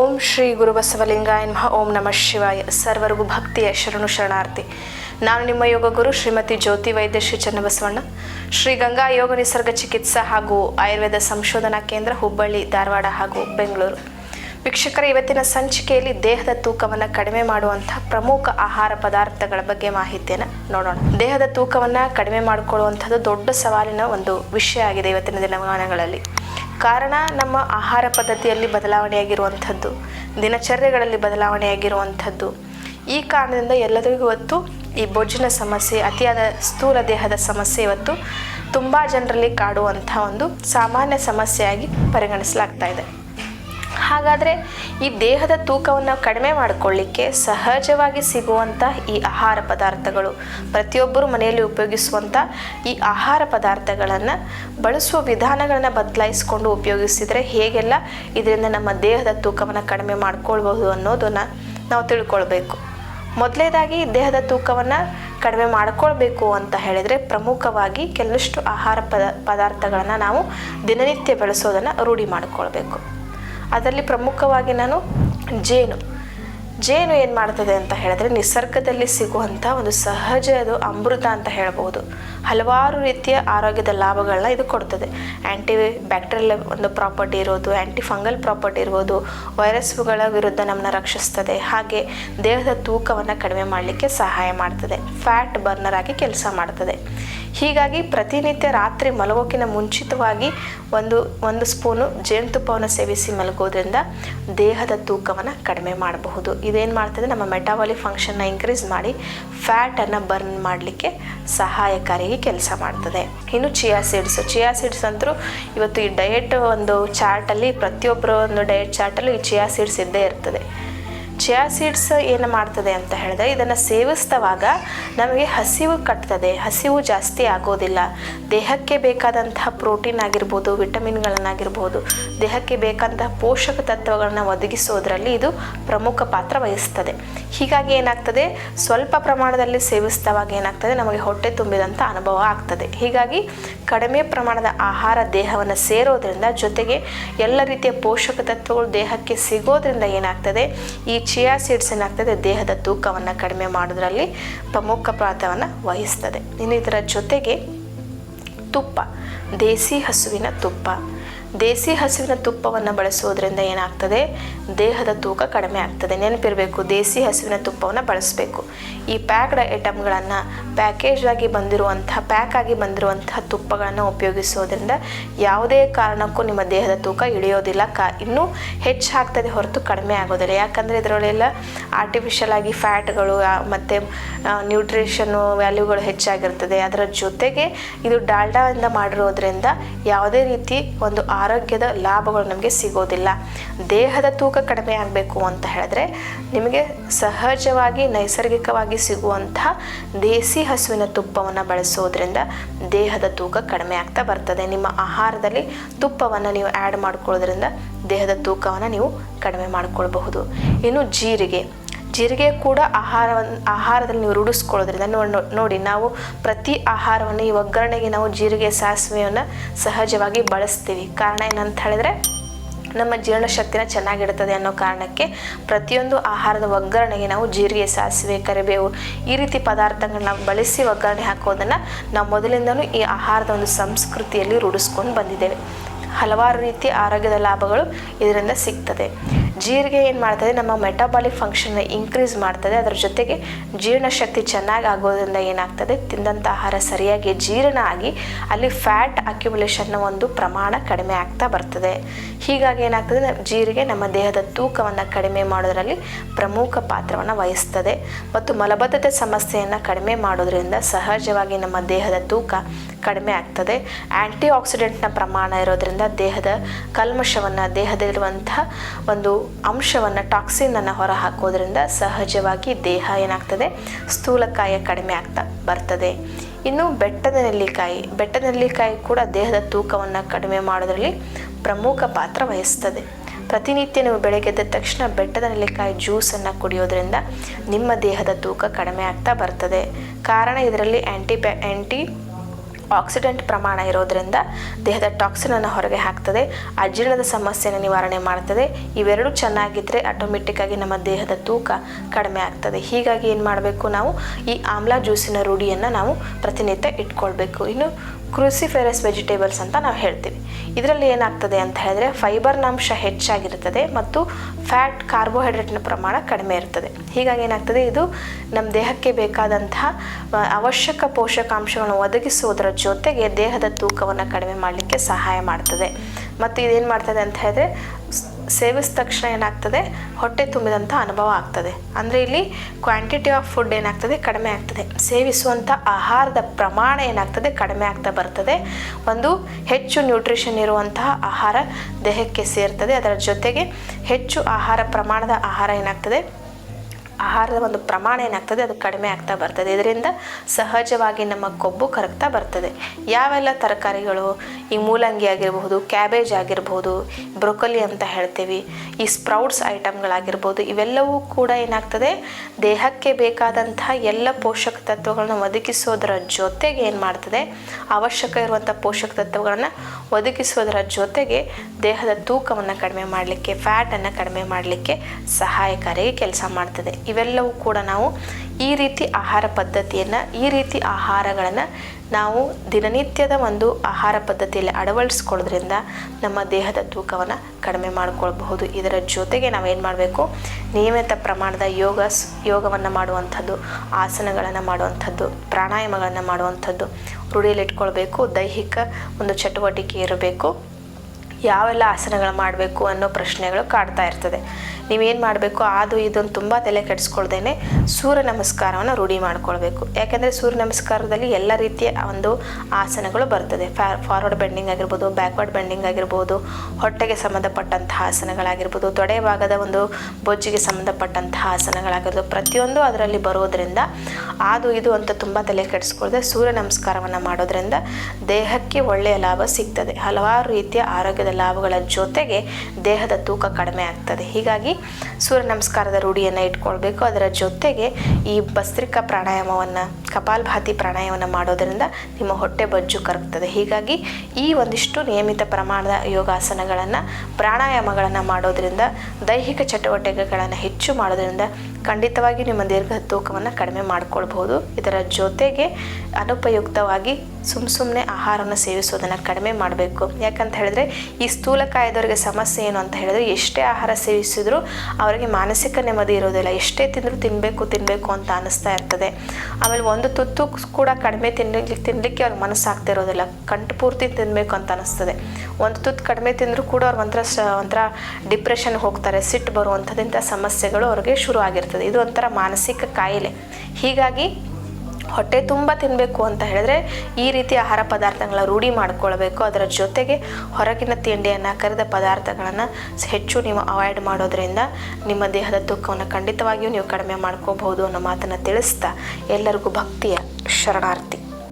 ಓಂ ಶ್ರೀ ಗುರು ಬಸವಲಿಂಗಾಯ ನಮಃ. ಓಂ ನಮಃ ಶಿವಾಯ. ಸರ್ವರಿಗೂ ಭಕ್ತಿಯ ಶರಣು ಶರಣಾರ್ಥಿ. ನಾನು ನಿಮ್ಮ ಯೋಗ ಗುರು ಶ್ರೀಮತಿ ಜ್ಯೋತಿ ವೈದ್ಯ ಶ್ರೀ ಚನ್ನಬಸವಣ್ಣ. ಶ್ರೀ ಗಂಗಾ ಯೋಗ ನಿಸರ್ಗ ಚಿಕಿತ್ಸಾ ಹಾಗೂ ಆಯುರ್ವೇದ ಸಂಶೋಧನಾ ಕೇಂದ್ರ ಹುಬ್ಬಳ್ಳಿ, ಧಾರವಾಡ ಹಾಗೂ ಬೆಂಗಳೂರು. ವೀಕ್ಷಕರ, ಇವತ್ತಿನ ಸಂಚಿಕೆಯಲ್ಲಿ ದೇಹದ ತೂಕವನ್ನು ಕಡಿಮೆ ಮಾಡುವಂಥ ಪ್ರಮುಖ ಆಹಾರ ಪದಾರ್ಥಗಳ ಬಗ್ಗೆ ಮಾಹಿತಿಯನ್ನು ನೋಡೋಣ. ದೇಹದ ತೂಕವನ್ನು ಕಡಿಮೆ ಮಾಡಿಕೊಳ್ಳುವಂಥದ್ದು ದೊಡ್ಡ ಸವಾಲಿನ ಒಂದು ವಿಷಯ ಆಗಿದೆ ಇವತ್ತಿನ ದಿನಮಾನಗಳಲ್ಲಿ. ಕಾರಣ ನಮ್ಮ ಆಹಾರ ಪದ್ಧತಿಯಲ್ಲಿ ಬದಲಾವಣೆಯಾಗಿರುವಂಥದ್ದು, ದಿನಚರ್ಯಗಳಲ್ಲಿ ಬದಲಾವಣೆಯಾಗಿರುವಂಥದ್ದು. ಈ ಕಾರಣದಿಂದ ಎಲ್ಲರಿಗೂ ಇವತ್ತು ಈ ಬೊಜ್ಜಿನ ಸಮಸ್ಯೆ, ಅತಿಯಾದ ಸ್ಥೂಲ ದೇಹದ ಸಮಸ್ಯೆ ಇವತ್ತು ತುಂಬ ಜನರಲ್ಲಿ ಕಾಡುವಂಥ ಒಂದು ಸಾಮಾನ್ಯ ಸಮಸ್ಯೆಯಾಗಿ ಪರಿಗಣಿಸಲಾಗ್ತಾ ಇದೆ. ಹಾಗಾದರೆ ಈ ದೇಹದ ತೂಕವನ್ನು ಕಡಿಮೆ ಮಾಡಿಕೊಳ್ಳಿಕ್ಕೆ ಸಹಜವಾಗಿ ಸಿಗುವಂಥ ಈ ಆಹಾರ ಪದಾರ್ಥಗಳು, ಪ್ರತಿಯೊಬ್ಬರು ಮನೆಯಲ್ಲಿ ಉಪಯೋಗಿಸುವಂಥ ಈ ಆಹಾರ ಪದಾರ್ಥಗಳನ್ನು ಬಳಸುವ ವಿಧಾನಗಳನ್ನು ಬದಲಾಯಿಸಿಕೊಂಡು ಉಪಯೋಗಿಸಿದರೆ ಹೇಗೆಲ್ಲ ಇದರಿಂದ ನಮ್ಮ ದೇಹದ ತೂಕವನ್ನು ಕಡಿಮೆ ಮಾಡ್ಕೊಳ್ಬಹುದು ಅನ್ನೋದನ್ನು ನಾವು ತಿಳ್ಕೊಳ್ಬೇಕು. ಮೊದಲೇದಾಗಿ ದೇಹದ ತೂಕವನ್ನು ಕಡಿಮೆ ಮಾಡಿಕೊಳ್ಬೇಕು ಅಂತ ಹೇಳಿದರೆ ಪ್ರಮುಖವಾಗಿ ಕೆಲವಷ್ಟು ಆಹಾರ ಪದ, ಪದಾರ್ಥಗಳನ್ನು ನಾವು ದಿನನಿತ್ಯ ಬೆಳೆಸೋದನ್ನು ರೂಢಿ ಮಾಡಿಕೊಳ್ಬೇಕು. ಅದರಲ್ಲಿ ಪ್ರಮುಖವಾಗಿ ನಾನು ಜೇನು. ಜೇನು ಏನು ಮಾಡ್ತದೆ ಅಂತ ಹೇಳಿದ್ರೆ ನಿಸರ್ಗದಲ್ಲಿ ಸಿಗುವಂಥ ಒಂದು ಸಹಜ ಅದು ಅಮೃತ ಅಂತ ಹೇಳ್ಬೋದು ಹಲವಾರು ರೀತಿಯ ಆರೋಗ್ಯದ ಲಾಭಗಳನ್ನ ಇದು ಕೊಡ್ತದೆ. ಆ್ಯಂಟಿ ಬ್ಯಾಕ್ಟೀರಿಯಲ್ ಒಂದು ಪ್ರಾಪರ್ಟಿ ಇರೋದು ಆ್ಯಂಟಿ ಫಂಗಲ್ ಪ್ರಾಪರ್ಟಿ ಇರ್ಬೋದು ವೈರಸ್ಗಳ ವಿರುದ್ಧ ನಮ್ಮನ್ನ ರಕ್ಷಿಸ್ತದೆ. ಹಾಗೆ ದೇಹದ ತೂಕವನ್ನು ಕಡಿಮೆ ಮಾಡಲಿಕ್ಕೆ ಸಹಾಯ ಮಾಡ್ತದೆ. ಫ್ಯಾಟ್ ಬರ್ನರ್ ಆಗಿ ಕೆಲಸ ಮಾಡ್ತದೆ. ಹೀಗಾಗಿ ಪ್ರತಿನಿತ್ಯ ರಾತ್ರಿ ಮಲಗೋಕಿನ ಮುಂಚಿತವಾಗಿ ಒಂದು ಒಂದು ಸ್ಪೂನು ಜೇನುತುಪ್ಪವನ್ನು ಸೇವಿಸಿ ಮಲಗೋದ್ರಿಂದ ದೇಹದ ತೂಕವನ್ನು ಕಡಿಮೆ ಮಾಡಬಹುದು. ಇದೇನು ಮಾಡ್ತದೆ? ನಮ್ಮ ಮೆಟಾಬಾಲಿಕ್ ಫಂಕ್ಷನ್ನ ಇನ್ಕ್ರೀಸ್ ಮಾಡಿ ಫ್ಯಾಟನ್ನು ಬರ್ನ್ ಮಾಡಲಿಕ್ಕೆ ಸಹಾಯಕಾರಿಯಾಗಿ ಕೆಲಸ ಮಾಡ್ತದೆ. ಇನ್ನು ಚಿಯಾ ಸೀಡ್ಸ್ ಚಿಯಾ ಸೀಡ್ಸ್ ಅಂತರೂ ಇವತ್ತು ಈ ಡಯಟ್ ಒಂದು ಚಾರ್ಟಲ್ಲಿ ಪ್ರತಿಯೊಬ್ಬರ ಒಂದು ಡಯಟ್ ಚಾರ್ಟಲ್ಲೂ ಈ ಚಿಯಾ ಸೀಡ್ಸ್ ಇದ್ದೇ ಇರ್ತದೆ. ಚಿಯಾ ಸೀಡ್ಸ್ ಏನು ಮಾಡ್ತದೆ ಅಂತ ಹೇಳಿದ್ರೆ, ಇದನ್ನು ಸೇವಿಸ್ತವಾಗ ನಮಗೆ ಹಸಿವು ಕಟ್ತದೆ. ಹಸಿವು ಜಾಸ್ತಿ ಆಗೋದಿಲ್ಲ. ದೇಹಕ್ಕೆ ಬೇಕಾದಂತಹ ಪ್ರೋಟೀನ್ ಆಗಿರ್ಬೋದು, ವಿಟಮಿನ್ಗಳನ್ನಾಗಿರ್ಬೋದು, ದೇಹಕ್ಕೆ ಬೇಕಾದಂತಹ ಪೋಷಕ ತತ್ವಗಳನ್ನ ಒದಗಿಸೋದ್ರಲ್ಲಿ ಇದು ಪ್ರಮುಖ ಪಾತ್ರ ವಹಿಸ್ತದೆ. ಹೀಗಾಗಿ ಏನಾಗ್ತದೆ? ಸ್ವಲ್ಪ ಪ್ರಮಾಣದಲ್ಲಿ ಸೇವಿಸ್ತವಾಗ ಏನಾಗ್ತದೆ? ನಮಗೆ ಹೊಟ್ಟೆ ತುಂಬಿದಂಥ ಅನುಭವ ಆಗ್ತದೆ. ಹೀಗಾಗಿ ಕಡಿಮೆ ಪ್ರಮಾಣದ ಆಹಾರ ದೇಹವನ್ನು ಸೇರೋದ್ರಿಂದ ಜೊತೆಗೆ ಎಲ್ಲ ರೀತಿಯ ಪೋಷಕ ತತ್ವಗಳು ದೇಹಕ್ಕೆ ಸಿಗೋದ್ರಿಂದ ಏನಾಗ್ತದೆ? ಈ ಚಿಯಾ ಸೀಡ್ಸ್ ಏನಾಗ್ತದೆ, ದೇಹದ ತೂಕವನ್ನು ಕಡಿಮೆ ಮಾಡೋದ್ರಲ್ಲಿ ಪ್ರಮುಖ ಪಾತ್ರವನ್ನು ವಹಿಸ್ತದೆ. ಇನ್ನು ಇದರ ಜೊತೆಗೆ ತುಪ್ಪ, ದೇಸಿ ಹಸುವಿನ ತುಪ್ಪ. ದೇಸಿ ಹಸುವಿನ ತುಪ್ಪವನ್ನು ಬಳಸುವುದರಿಂದ ಏನಾಗ್ತದೆ, ದೇಹದ ತೂಕ ಕಡಿಮೆ ಆಗ್ತದೆ. ನೆನಪಿರಬೇಕು, ದೇಸಿ ಹಸುವಿನ ತುಪ್ಪವನ್ನು ಬಳಸಬೇಕು. ಈ ಪ್ಯಾಕ್ಡ್ ಐಟಮ್ಗಳನ್ನು ಪ್ಯಾಕೇಜ್ ಆಗಿ ಬಂದಿರುವಂಥ ಪ್ಯಾಕ್ ಆಗಿ ಬಂದಿರುವಂತಹ ತುಪ್ಪಗಳನ್ನು ಉಪಯೋಗಿಸೋದ್ರಿಂದ ಯಾವುದೇ ಕಾರಣಕ್ಕೂ ನಿಮ್ಮ ದೇಹದ ತೂಕ ಇಳಿಯೋದಿಲ್ಲ. ಕಾ, ಇನ್ನೂ ಹೆಚ್ಚಾಗ್ತದೆ ಹೊರತು ಕಡಿಮೆ ಆಗೋದಿಲ್ಲ. ಯಾಕಂದರೆ ಇದರೊಳೆಲ್ಲ ಆರ್ಟಿಫಿಷಿಯಲ್ ಆಗಿ ಫ್ಯಾಟ್ಗಳು ಮತ್ತು ನ್ಯೂಟ್ರಿಷನ್ನು ವ್ಯಾಲ್ಯೂಗಳು ಹೆಚ್ಚಾಗಿರ್ತದೆ. ಅದರ ಜೊತೆಗೆ ಇದು ಡಾಲ್ಡಾದಿಂದ ಮಾಡಿರೋದ್ರಿಂದ ಯಾವುದೇ ರೀತಿ ಒಂದು ಆರೋಗ್ಯದ ಲಾಭಗಳು ನಮಗೆ ಸಿಗೋದಿಲ್ಲ. ದೇಹದ ತೂಕ ಕಡಿಮೆ ಆಗಬೇಕು ಅಂತ ಹೇಳಿದ್ರೆ ನಿಮಗೆ ಸಹಜವಾಗಿ, ನೈಸರ್ಗಿಕವಾಗಿ ಸಿಗುವಂಥ ದೇಸಿ ಹಸುವಿನ ತುಪ್ಪವನ್ನು ಬಳಸೋದ್ರಿಂದ ದೇಹದ ತೂಕ ಕಡಿಮೆ ಆಗ್ತಾ ಬರ್ತದೆ. ನಿಮ್ಮ ಆಹಾರದಲ್ಲಿ ತುಪ್ಪವನ್ನು ನೀವು ಆ್ಯಡ್ ಮಾಡ್ಕೊಳ್ಳೋದ್ರಿಂದ ದೇಹದ ತೂಕವನ್ನು ನೀವು ಕಡಿಮೆ ಮಾಡಿಕೊಳ್ಬಹುದು. ಇನ್ನು ಜೀರಿಗೆ. ಜೀರಿಗೆ ಕೂಡ ಆಹಾರವನ್ನು ಆಹಾರದಲ್ಲಿ ನೀವು ರೂಢಿಸ್ಕೊಳ್ಳೋದ್ರಿಂದ ನೋಡಿ ನೋಡಿ ನಾವು ಪ್ರತಿ ಆಹಾರವನ್ನು ಈ ಒಗ್ಗರಣೆಗೆ ನಾವು ಜೀರಿಗೆ ಸಾಸಿವೆಯನ್ನು ಸಹಜವಾಗಿ ಬಳಸ್ತೀವಿ. ಕಾರಣ ಏನಂತ ಹೇಳಿದ್ರೆ ನಮ್ಮ ಜೀರ್ಣಶಕ್ತಿನ ಚೆನ್ನಾಗಿಡ್ತದೆ ಅನ್ನೋ ಕಾರಣಕ್ಕೆ ಪ್ರತಿಯೊಂದು ಆಹಾರದ ಒಗ್ಗರಣೆಗೆ ನಾವು ಜೀರಿಗೆ, ಸಾಸಿವೆ, ಕರಿಬೇವು ಈ ರೀತಿ ಪದಾರ್ಥಗಳನ್ನ ಬಳಸಿ ಒಗ್ಗರಣೆ ಹಾಕೋದನ್ನು ನಾವು ಮೊದಲಿಂದನೂ ಈ ಆಹಾರದ ಒಂದು ಸಂಸ್ಕೃತಿಯಲ್ಲಿ ರೂಢಿಸ್ಕೊಂಡು ಬಂದಿದ್ದೇವೆ. ಹಲವಾರು ರೀತಿಯ ಆರೋಗ್ಯದ ಲಾಭಗಳು ಇದರಿಂದ ಸಿಗ್ತದೆ. ಜೀರಿಗೆ ಏನು ಮಾಡ್ತದೆ? ನಮ್ಮ ಮೆಟಾಬಾಲಿಕ್ ಫಂಕ್ಷನ್ನ ಇನ್ಕ್ರೀಸ್ ಮಾಡ್ತದೆ. ಅದರ ಜೊತೆಗೆ ಜೀರ್ಣಶಕ್ತಿ ಚೆನ್ನಾಗಿ ಆಗೋದ್ರಿಂದ ಏನಾಗ್ತದೆ? ತಿಂದಂಥ ಆಹಾರ ಸರಿಯಾಗಿ ಜೀರ್ಣ ಆಗಿ ಅಲ್ಲಿ ಫ್ಯಾಟ್ ಅಕ್ಯುಮುಲೇಷನ್ನ ಒಂದು ಪ್ರಮಾಣ ಕಡಿಮೆ ಆಗ್ತಾ ಬರ್ತದೆ. ಹೀಗಾಗಿ ಏನಾಗ್ತದೆ ಜೀರಿಗೆ ನಮ್ಮ ದೇಹದ ತೂಕವನ್ನು ಕಡಿಮೆ ಮಾಡೋದರಲ್ಲಿ ಪ್ರಮುಖ ಪಾತ್ರವನ್ನು ವಹಿಸ್ತದೆ. ಮತ್ತು ಮಲಬದ್ಧತೆ ಸಮಸ್ಯೆಯನ್ನು ಕಡಿಮೆ ಮಾಡೋದರಿಂದ ಸಹಜವಾಗಿ ನಮ್ಮ ದೇಹದ ತೂಕ ಕಡಿಮೆ ಆಗ್ತದೆ. ಆ್ಯಂಟಿ ಆಕ್ಸಿಡೆಂಟ್ನ ಪ್ರಮಾಣ ಇರೋದರಿಂದ ದೇಹದ ಕಲ್ಮಶವನ್ನು ದೇಹದಲ್ಲಿರುವಂತಹ ಒಂದು ಅಂಶವನ್ನು, ಟಾಕ್ಸಿನನ್ನು ಹೊರ ಹಾಕೋದ್ರಿಂದ ಸಹಜವಾಗಿ ದೇಹ ಏನಾಗ್ತದೆ, ಸ್ಥೂಲಕಾಯ ಕಡಿಮೆ ಆಗ್ತಾ ಬರ್ತದೆ. ಇನ್ನು ಬೆಟ್ಟದ ನೆಲ್ಲಿಕಾಯಿ ಬೆಟ್ಟದ ನೆಲ್ಲಿಕಾಯಿ ಕೂಡ ದೇಹದ ತೂಕವನ್ನು ಕಡಿಮೆ ಮಾಡೋದರಲ್ಲಿ ಪ್ರಮುಖ ಪಾತ್ರ ವಹಿಸ್ತದೆ. ಪ್ರತಿನಿತ್ಯ ನೀವು ಬೆಳಗ್ಗೆ ಎದ್ದ ತಕ್ಷಣ ಬೆಟ್ಟದ ನೆಲ್ಲಿಕಾಯಿ ಜ್ಯೂಸನ್ನು ಕುಡಿಯೋದ್ರಿಂದ ನಿಮ್ಮ ದೇಹದ ತೂಕ ಕಡಿಮೆ ಆಗ್ತಾ ಬರ್ತದೆ. ಕಾರಣ ಇದರಲ್ಲಿ ಆ್ಯಂಟಿ ಬ್ಯಾ ಆ್ಯಂಟಿ ಆಕ್ಸಿಡೆಂಟ್ ಪ್ರಮಾಣ ಇರೋದ್ರಿಂದ ದೇಹದ ಟಾಕ್ಸಿನನ್ನು ಹೊರಗೆ ಹಾಕ್ತದೆ, ಅಜೀರ್ಣದ ಸಮಸ್ಯೆಯನ್ನು ನಿವಾರಣೆ ಮಾಡ್ತದೆ. ಇವೆರಡೂ ಚೆನ್ನಾಗಿದ್ದರೆ ಆಟೋಮೆಟಿಕ್ಕಾಗಿ ನಮ್ಮ ದೇಹದ ತೂಕ ಕಡಿಮೆ ಆಗ್ತದೆ. ಹೀಗಾಗಿ ಏನು ಮಾಡಬೇಕು ನಾವು? ಈ ಆಮ್ಲ ಜ್ಯೂಸಿನ ರೂಢಿಯನ್ನು ನಾವು ಪ್ರತಿನಿತ್ಯ ಇಟ್ಕೊಳ್ಬೇಕು. ಇನ್ನು ಕ್ರೂಸಿಫೆರಸ್ ವೆಜಿಟೇಬಲ್ಸ್ ಅಂತ ನಾವು ಹೇಳ್ತೀವಿ. ಇದರಲ್ಲಿ ಏನಾಗ್ತದೆ ಅಂತ ಹೇಳಿದ್ರೆ ಫೈಬರ್ನ ಅಂಶ ಹೆಚ್ಚಾಗಿರ್ತದೆ ಮತ್ತು ಫ್ಯಾಟ್ ಕಾರ್ಬೋಹೈಡ್ರೇಟ್ನ ಪ್ರಮಾಣ ಕಡಿಮೆ ಇರ್ತದೆ. ಹೀಗಾಗಿ ಏನಾಗ್ತದೆ, ಇದು ನಮ್ಮ ದೇಹಕ್ಕೆ ಬೇಕಾದಂತಹ ಅವಶ್ಯಕ ಪೋಷಕಾಂಶಗಳನ್ನು ಒದಗಿಸುವುದರ ಜೊತೆಗೆ ದೇಹದ ತೂಕವನ್ನು ಕಡಿಮೆ ಮಾಡಲಿಕ್ಕೆ ಸಹಾಯ ಮಾಡ್ತದೆ. ಮತ್ತು ಇದೇನು ಮಾಡ್ತದೆ ಅಂತ ಹೇಳಿದ್ರೆ ಸೇವಿಸಿದ ತಕ್ಷಣ ಏನಾಗ್ತದೆ? ಹೊಟ್ಟೆ ತುಂಬಿದಂಥ ಅನುಭವ ಆಗ್ತದೆ. ಅಂದರೆ ಇಲ್ಲಿ ಕ್ವಾಂಟಿಟಿ ಆಫ್ ಫುಡ್ ಏನಾಗ್ತದೆ? ಕಡಿಮೆ ಆಗ್ತದೆ. ಸೇವಿಸುವಂಥ ಆಹಾರದ ಪ್ರಮಾಣ ಏನಾಗ್ತದೆ? ಕಡಿಮೆ ಆಗ್ತಾ ಬರ್ತದೆ. ಒಂದು ಹೆಚ್ಚು ನ್ಯೂಟ್ರಿಷನ್ ಇರುವಂತಹ ಆಹಾರ ದೇಹಕ್ಕೆ ಸೇರ್ತದೆ. ಅದರ ಜೊತೆಗೆ ಹೆಚ್ಚು ಆಹಾರ ಪ್ರಮಾಣದ ಆಹಾರ ಏನಾಗ್ತದೆ? ಆಹಾರದ ಒಂದು ಪ್ರಮಾಣ ಏನಾಗ್ತದೆ, ಅದು ಕಡಿಮೆ ಆಗ್ತಾ ಬರ್ತದೆ. ಇದರಿಂದ ಸಹಜವಾಗಿ ನಮ್ಮ ಕೊಬ್ಬು ಕರಗ್ತಾ ಬರ್ತದೆ. ಯಾವೆಲ್ಲ ತರಕಾರಿಗಳು, ಈ ಮೂಲಂಗಿ ಆಗಿರಬಹುದು, ಕ್ಯಾಬೇಜ್ ಆಗಿರ್ಬೋದು ಬ್ರೊಕೊಲಿ ಅಂತ ಹೇಳ್ತೀವಿ, ಈ ಸ್ಪ್ರೌಟ್ಸ್ ಐಟಮ್ಗಳಾಗಿರ್ಬೋದು ಇವೆಲ್ಲವೂ ಕೂಡ ಏನಾಗ್ತದೆ, ದೇಹಕ್ಕೆ ಬೇಕಾದಂತಹ ಎಲ್ಲ ಪೋಷಕ ತತ್ವಗಳನ್ನ ಒದಗಿಸೋದರ ಜೊತೆಗೆ ಏನು ಮಾಡ್ತದೆ, ಅವಶ್ಯಕ ಇರುವಂಥ ಪೋಷಕ ತತ್ವಗಳನ್ನು ಒದಗಿಸೋದರ ಜೊತೆಗೆ ದೇಹದ ತೂಕವನ್ನು ಕಡಿಮೆ ಮಾಡಲಿಕ್ಕೆ ಫ್ಯಾಟನ್ನು ಕಡಿಮೆ ಮಾಡಲಿಕ್ಕೆ ಸಹಾಯಕಾರಿ ಕೆಲಸ ಮಾಡ್ತದೆ. ಇವೆಲ್ಲವೂ ಕೂಡ ನಾವು ಈ ರೀತಿ ಆಹಾರ ಪದ್ಧತಿಯನ್ನು, ಈ ರೀತಿ ಆಹಾರಗಳನ್ನು ನಾವು ದಿನನಿತ್ಯದ ಒಂದು ಆಹಾರ ಪದ್ಧತಿಯಲ್ಲಿ ಅಳವಡಿಸ್ಕೊಳ್ಳೋದ್ರಿಂದ ನಮ್ಮ ದೇಹದ ತೂಕವನ್ನು ಕಡಿಮೆ ಮಾಡಿಕೊಳ್ಬಹುದು. ಇದರ ಜೊತೆಗೆ ನಾವೇನು ಮಾಡಬೇಕು? ನಿಯಮಿತ ಪ್ರಮಾಣದ ಯೋಗ ಯೋಗವನ್ನು ಮಾಡುವಂಥದ್ದು, ಆಸನಗಳನ್ನು ಮಾಡುವಂಥದ್ದು, ಪ್ರಾಣಾಯಾಮಗಳನ್ನು ಮಾಡುವಂಥದ್ದು ರೂಢಿಯಲ್ಲಿಟ್ಕೊಳ್ಬೇಕು. ದೈಹಿಕ ಒಂದು ಚಟುವಟಿಕೆ ಇರಬೇಕು. ಯಾವೆಲ್ಲ ಆಸನಗಳು ಮಾಡಬೇಕು ಅನ್ನೋ ಪ್ರಶ್ನೆಗಳು ಕಾಡ್ತಾ ಇರ್ತದೆ. ನೀವೇನು ಮಾಡಬೇಕು? ಅದು ಇದನ್ನು ತುಂಬ ತಲೆ ಕೆಡಿಸ್ಕೊಳ್ದೇನೆ ಸೂರ್ಯ ನಮಸ್ಕಾರವನ್ನು ರೂಢಿ ಮಾಡ್ಕೊಳ್ಬೇಕು. ಯಾಕೆಂದರೆ ಸೂರ್ಯ ನಮಸ್ಕಾರದಲ್ಲಿ ಎಲ್ಲ ರೀತಿಯ ಒಂದು ಆಸನಗಳು ಬರ್ತದೆ. ಫಾರ್ವರ್ಡ್ ಬೆಂಡಿಂಗ್ ಆಗಿರ್ಬೋದು ಬ್ಯಾಕ್ವರ್ಡ್ ಬೆಂಡಿಂಗ್ ಆಗಿರ್ಬೋದು, ಹೊಟ್ಟೆಗೆ ಸಂಬಂಧಪಟ್ಟಂತಹ ಆಸನಗಳಾಗಿರ್ಬೋದು, ತೊಡೆ ಭಾಗದ ಒಂದು ಬೊಜ್ಜಿಗೆ ಸಂಬಂಧಪಟ್ಟಂತಹ ಆಸನಗಳಾಗಿರ್ಬೋದು, ಪ್ರತಿಯೊಂದು ಅದರಲ್ಲಿ ಬರೋದರಿಂದ ಅದು ಇದು ಅಂತ ತುಂಬ ತಲೆ ಕೆಡಿಸ್ಕೊಳ್ದೆ ಸೂರ್ಯ ನಮಸ್ಕಾರವನ್ನು ಮಾಡೋದ್ರಿಂದ ದೇಹಕ್ಕೆ ಒಳ್ಳೆಯ ಲಾಭ ಸಿಗ್ತದೆ. ಹಲವಾರು ರೀತಿಯ ಆರೋಗ್ಯದ ಲಾಭಗಳ ಜೊತೆಗೆ ದೇಹದ ತೂಕ ಕಡಿಮೆ ಆಗ್ತದೆ. ಹೀಗಾಗಿ ಸೂರ್ಯ ನಮಸ್ಕಾರದ ರೂಢಿಯನ್ನು ಇಟ್ಕೊಳ್ಬೇಕು. ಅದರ ಜೊತೆಗೆ ಈ ಭಸ್ತ್ರಿಕಾ ಪ್ರಾಣಾಯಾಮವನ್ನು ಕಪಾಲಭಾತಿ ಪ್ರಾಣಾಯಾಮವನ್ನು ಮಾಡೋದರಿಂದ ನಿಮ್ಮ ಹೊಟ್ಟೆ ಬಜ್ಜು ಕರಗ್ತದೆ. ಹೀಗಾಗಿ ಈ ಒಂದಿಷ್ಟು ನಿಯಮಿತ ಪ್ರಮಾಣದ ಯೋಗಾಸನಗಳನ್ನು, ಪ್ರಾಣಾಯಾಮಗಳನ್ನು ಮಾಡೋದರಿಂದ, ದೈಹಿಕ ಚಟುವಟಿಕೆಗಳನ್ನು ಹೆಚ್ಚು ಮಾಡೋದ್ರಿಂದ ಖಂಡಿತವಾಗಿ ನಿಮ್ಮ ದೀರ್ಘ ತೂಕವನ್ನು ಕಡಿಮೆ ಮಾಡ್ಕೊಳ್ಬಹುದು. ಇದರ ಜೊತೆಗೆ ಅನುಪಯುಕ್ತವಾಗಿ ಸುಮ್ ಸುಮ್ಮನೆ ಆಹಾರವನ್ನು ಸೇವಿಸೋದನ್ನು ಕಡಿಮೆ ಮಾಡಬೇಕು. ಯಾಕಂತ ಹೇಳಿದ್ರೆ ಈ ಸ್ಥೂಲಕಾಯದವರಿಗೆ ಸಮಸ್ಯೆ ಏನು ಅಂತ ಹೇಳಿದ್ರೆ ಎಷ್ಟೇ ಆಹಾರ ಸೇವಿಸಿದ್ರು ಅವರಿಗೆ ಮಾನಸಿಕ ನೆಮ್ಮದಿ ಇರೋದಿಲ್ಲ. ಎಷ್ಟೇ ತಿಂದರೂ ತಿನ್ನಬೇಕು ತಿನ್ನಬೇಕು ಅಂತ ಅನಿಸ್ತಾ ಇರ್ತದೆ. ಆಮೇಲೆ ಒಂದು ತುತ್ತು ಕೂಡ ಕಡಿಮೆ ತಿನ್ನಲಿಕ್ಕೆ ತಿನ್ನಲಿಕ್ಕೆ ಅವ್ರಿಗೆ ಮನಸ್ಸಾಗ್ತಾ ಇರೋದಿಲ್ಲ. ಕಂಠ ಪೂರ್ತಿ ತಿನ್ನಬೇಕು ಅಂತ ಅನಿಸ್ತದೆ. ಒಂದು ತುತ್ತು ಕಡಿಮೆ ತಿಂದರೂ ಕೂಡ ಅವ್ರ ಒಂಥರ ಒಂಥರ ಡಿಪ್ರೆಷನ್ ಹೋಗ್ತಾರೆ. ಸಿಟ್ಟು ಬರುವಂಥದ್ದಿಂಥ ಸಮಸ್ಯೆಗಳು ಅವ್ರಿಗೆ ಶುರು ಇದು ಒಂಥರ ಮಾನಸಿಕ ಕಾಯಿಲೆ. ಹೀಗಾಗಿ ಹೊಟ್ಟೆ ತುಂಬ ತಿನ್ನಬೇಕು ಅಂತ ಹೇಳಿದ್ರೆ ಈ ರೀತಿ ಆಹಾರ ಪದಾರ್ಥಗಳ ರೂಢಿ ಮಾಡ್ಕೊಳ್ಬೇಕು. ಅದರ ಜೊತೆಗೆ ಹೊರಗಿನ ತಿಂಡಿಯನ್ನು, ಕರೆದ ಪದಾರ್ಥಗಳನ್ನು ಹೆಚ್ಚು ನೀವು ಅವಾಯ್ಡ್ ಮಾಡೋದ್ರಿಂದ ನಿಮ್ಮ ದೇಹದ ತೂಕವನ್ನು ಖಂಡಿತವಾಗಿಯೂ ನೀವು ಕಡಿಮೆ ಮಾಡ್ಕೋಬಹುದು ಅನ್ನೋ ಮಾತನ್ನು ತಿಳಿಸ್ತಾ ಎಲ್ಲರಿಗೂ ಭಕ್ತಿಯ ಶರಣಾರ್ಥಿ.